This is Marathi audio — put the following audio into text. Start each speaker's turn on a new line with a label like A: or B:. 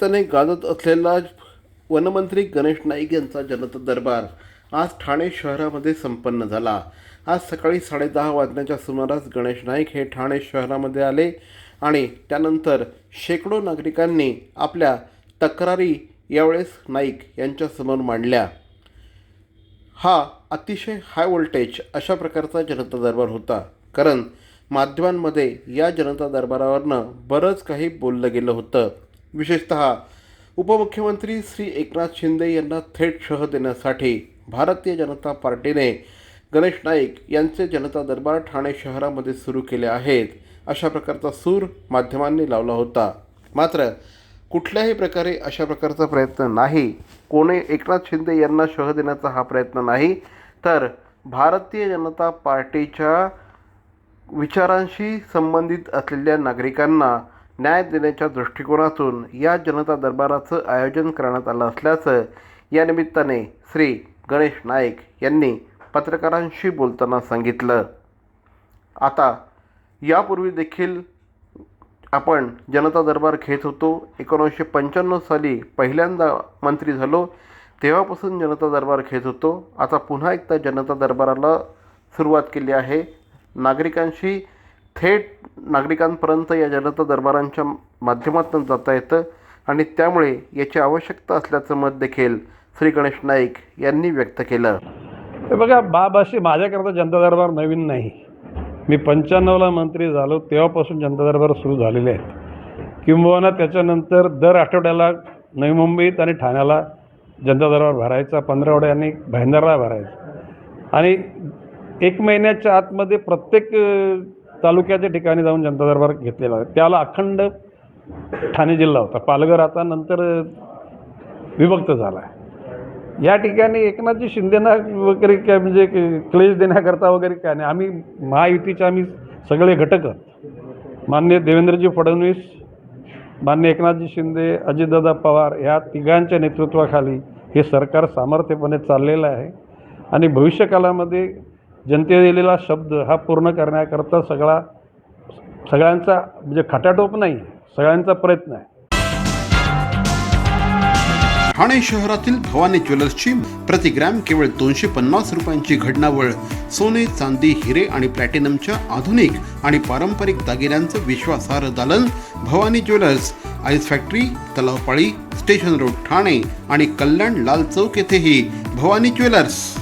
A: सातत्याने गाजत असलेला वनमंत्री गणेश नाईक यांचा जनता दरबार आज ठाणे शहरामध्ये संपन्न झाला. आज सकाळी साडेदहा वाजण्याच्या सुमारास गणेश नाईक हे ठाणे शहरामध्ये आले आणि त्यानंतर शेकडो नागरिकांनी आपल्या तक्रारी यावेळेस नाईक यांच्यासमोर मांडल्या. हा अतिशय हाय व्होल्टेज अशा प्रकारचा जनता दरबार होता. कारण माध्यमांमध्ये या जनता दरबारावरनं बरंच काही बोललं गेलं होतं. विशेषत उपमुख्यमंत्री श्री एकनाथ शिंदे यांना थेट शह देण्यासाठी भारतीय जनता पार्टीने गणेश नाईक यांचे जनता दरबार ठाणे शहरामध्ये सुरू केले आहेत. अशा प्रकारचा सूर माध्यमांनी लावला होता. मात्र कुठल्याही प्रकारे अशा प्रकारचा प्रयत्न नाही. कोणी एकनाथ शिंदे यांना शह देण्याचा हा प्रयत्न नाही तर भारतीय जनता पार्टीच्या विचारांशी संबंधित असलेल्या नागरिकांना न्याय देण्याच्या दृष्टिकोनातून या जनता दरबाराचं आयोजन करण्यात आलं असल्याचं या निमित्ताने श्री गणेश नाईक यांनी पत्रकारांशी बोलताना सांगितलं. आता यापूर्वी देखील आपण जनता दरबार घेत होतो. एकोणीसशे पंच्याण्णव साली पहिल्यांदा मंत्री झालो. तेव्हापासून जनता दरबार घेत होतो. आता पुन्हा एकदा जनता दरबाराला सुरुवात केली आहे. नागरिकांशी थेट नागरिकांपर्यंत या जनता दरबारांच्या माध्यमातून जाता येतं आणि त्यामुळे याची आवश्यकता असल्याचं मत देखील श्री गणेश नाईक यांनी व्यक्त केलं.
B: हे बघा बाब अशी माझ्याकरता जनता दरबार नवीन नाही. मी पंच्याण्णवला मंत्री झालो तेव्हापासून जनता दरबार सुरू झालेले आहेत. किंबहुना त्याच्यानंतर दर आठवड्याला नवी मुंबईत आणि ठाण्याला जनता दरबार भरायचा पंधरावड्याने आणि भाईंदरला भरायचा. आणि एक महिन्याच्या आतमध्ये प्रत्येक तालुक्याच्या ठिकाणी जाऊन जनता दरबार घेतलेला आहे. त्याला अखंड ठाणे जिल्हा होता. पालघर आता नंतर विभक्त झाला आहे. या ठिकाणी एकनाथजी शिंदेना वगैरे काय म्हणजे क्लेश देण्याकरता वगैरे काय नाही. आम्ही महायुतीचे आम्ही सगळे घटक आहोत. मान्य देवेंद्रजी फडणवीस मान्य एकनाथजी शिंदे अजितदादा पवार या तिघांच्या नेतृत्वाखाली हे सरकार सामर्थ्यपणे चाललेलं आहे. आणि भविष्यकालामध्ये जनते दिलेला शब्द हा पूर्ण करण्याकरता सगळा सगळ्यांचा म्हणजे खटाटोप नाही सगळ्यांचा प्रयत्न आहे.
A: ठाणे शहरातील भवानी ज्वेलर्सची प्रति ग्रॅम केवळ दोनशे पन्नास रुपयांची घडणावळ सोने चांदी हिरे आणि प्लॅटिनमच्या आधुनिक आणि पारंपरिक दागिन्यांचं विश्वासार्ह दालन Bhavani jewellers ice factory Talavpali station road Thane आणि कल्याण लाल चौक येथेही भवानी ज्वेलर्स.